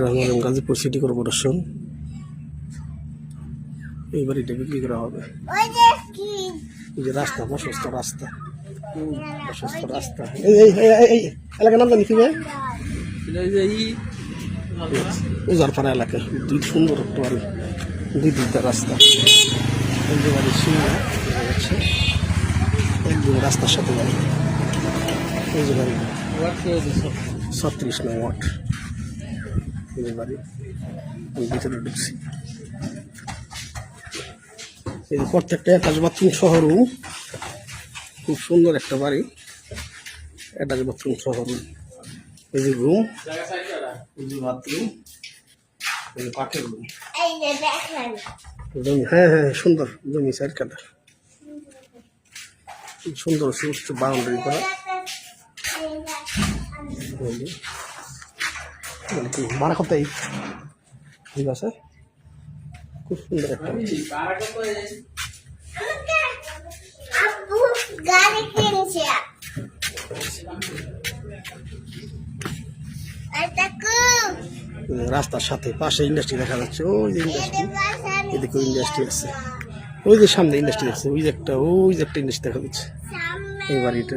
Rahman Gazipur city corporation. এই বাড়িটা বিক্রি করা হবে। যে কি? এই যে রাস্তা প্রশস্ত রাস্তা। প্রশস্ত রাস্তা। এই এলাকার নাম জানি কি ভাই? উজারপাড়া এলাকা। দুই সুন্দর একটা বাড়ি দুই দিকটা রাস্তা। বাড়ির সীমা একদম রাস্তার সাথে বাড়ি। এই যে বাড়ি ছত্রিশ নয় ওয়াট। বাড়ি আমি ভিতরে ঢুকছি। এই যে প্রত্যেকটা অ্যাটাচ বাথরুম সহ রুম খুব সুন্দর একটা বাড়ি। অ্যাটাচ বাথরুম সহ রুম এই যে রুম এই যে বাথরুম এই যে পাখের রুম এই যে দেখেন। জমি হ্যাঁ হ্যাঁ সুন্দর। জমি সাইড কাটা সুন্দর সুস্থ বাউন্ডারি করা। মানে কি মারা কোথায় ঠিক আছে? খুব সুন্দর একটা রাস্তার সাথে পাশে ইন্ডাস্ট্রি দেখা যাচ্ছে। ওই যে ইন্ডাস্ট্রি এদিকে ইন্ডাস্ট্রি আছে। ওই যে সামনে ইন্ডাস্ট্রি আছে ওই যে একটা ওই যে একটা ইন্ডাস্ট্রি দেখা যাচ্ছে। এই বাড়িটা